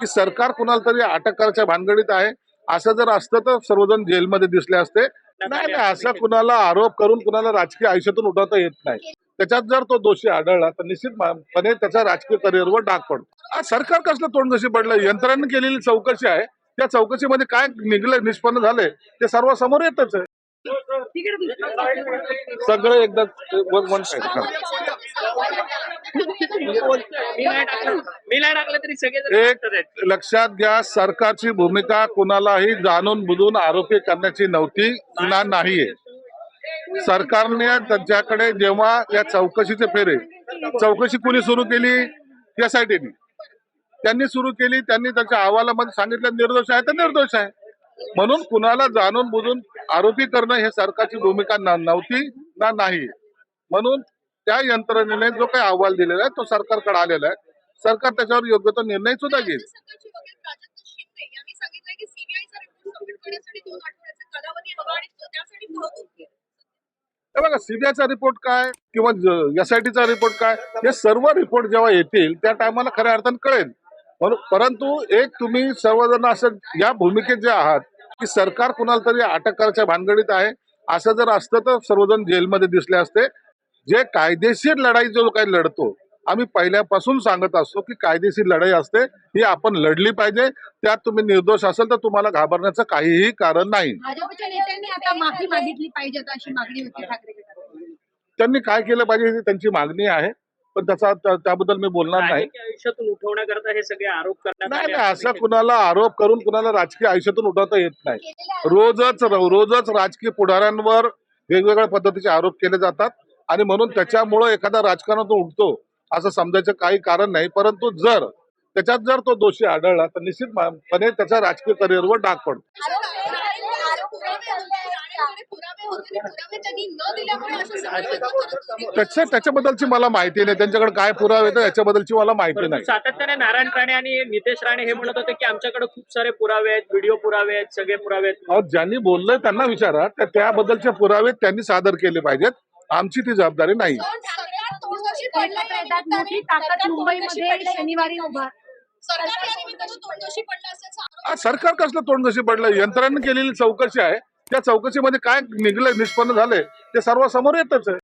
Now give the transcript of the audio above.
की सरकार कुणाला तरी अटक करायच्या भानगडीत आहे असं जर असतं तर सर्वजण जेलमध्ये दिसले असते नाही नाही असं कुणाला आरोप करून कुणाला राजकीय आयुष्यातून उठवता येत नाही त्याच्यात जर तो दोषी आढळला तर निश्चितपणे त्याच्या राजकीय करिअरवर डाग पडतो आज सरकार कसलं तोंड कशी पडलं यंत्रणांनी केलेली चौकशी आहे त्या चौकशीमध्ये काय निघलं निष्पन्न झाले ते सर्व समोर येतच आहे सगळं एकदा मी नाही टाकलं. मी नाही टाकलं तरी सगळे एक लक्षात घ्या सरकारची भूमिका कुणालाही जाणून बुजून आरोपी करण्याची नव्हती ना नाहीये. सरकारने त्यांच्याकडे जेव्हा या चौकशीचे फेरे चौकशी कुणी सुरू केली? एसआयटीने त्यांनी सुरू केली त्यांनी त्याच्या अहवालामध्ये सांगितलं निर्दोष आहे तर निर्दोष आहे. म्हणून कुणाला जाणून बुजून आरोपी करणं हे सरकारची भूमिका नव्हती ना नाही म्हणून त्या यंत्रणेने जो काही अहवाल दिलेला आहे तो सरकारकडे आलेला आहे. सरकार त्याच्यावर योग्य तो निर्णय सुद्धा घेईल. बघा सीबीआयचा रिपोर्ट काय किंवा एसआयटीचा रिपोर्ट काय हे सर्व रिपोर्ट जेव्हा येतील त्या टायमाला खऱ्या अर्थानं कळेल. परंतु एक तुम्ही सर्वजण असं या भूमिकेत जे आहात की सरकार कुणाला तरी अटक करायच्या भानगडीत आहे असं जर असतं तर सर्वजण जेलमध्ये दिसले असते. जे कायदेशीर लढाई जो काही लढतो आम्ही पहिल्यापासून सांगत असतो की कायदेशीर लढाई असते ही आपण लढली पाहिजे त्यात तुम्ही निर्दोष असेल तर तुम्हाला घाबरण्याचं काहीही कारण नाही. भाजपच्या नेत्यांनी आता माफी मागितली पाहिजे अशी मागणी होती. ठाकरे गटाकडून. त्यांनी काय केलं पाहिजे ही त्यांची मागणी आहे पण त्याचा त्या- त्याबद्दल मी बोलणार नाही. आयुष्यातून उठवण्याकरता हे सगळे आरोप नाही असं कुणाला आरोप करून कुणाला राजकीय आयुष्यातून उठवता येत नाही. रोजच रोजच राजकीय पुढाऱ्यांवर वेगवेगळ्या पद्धतीचे आरोप केले जातात. आणि म्हणून त्याच्यामुळं एखादा राजकारणातून उठतो असं समजायचं काही कारण नाही. परंतु जर त्याच्यात जर तो दोषी आढळला तर निश्चितपणे त्याच्या राजकीय करिअरवर डाग पडतो. त्याच्या त्याच्याबद्दलची मला माहिती नाही. त्यांच्याकडे काय पुरावे आहेत याच्याबद्दलची मला माहिती नाही. सातत्याने नारायण राणे आणि नितेश राणे हे म्हणत होते की आमच्याकडे खूप सारे पुरावे आहेत व्हिडिओ पुरावे आहेत सगळे पुरावे आहेत. ज्यांनी बोललंय त्यांना विचारा त्या त्याबद्दलचे पुरावे त्यांनी सादर केले पाहिजेत. आमची ती जबाबदारी नाही. सरकार निमित्तानं तोडजोशी पडलं कसलं यंत्रणांनी केलेली चौकशी आहे. त्या चौकशीमध्ये काय निघलं निष्पन्न झाले ते सर्व समोर येतच आहे.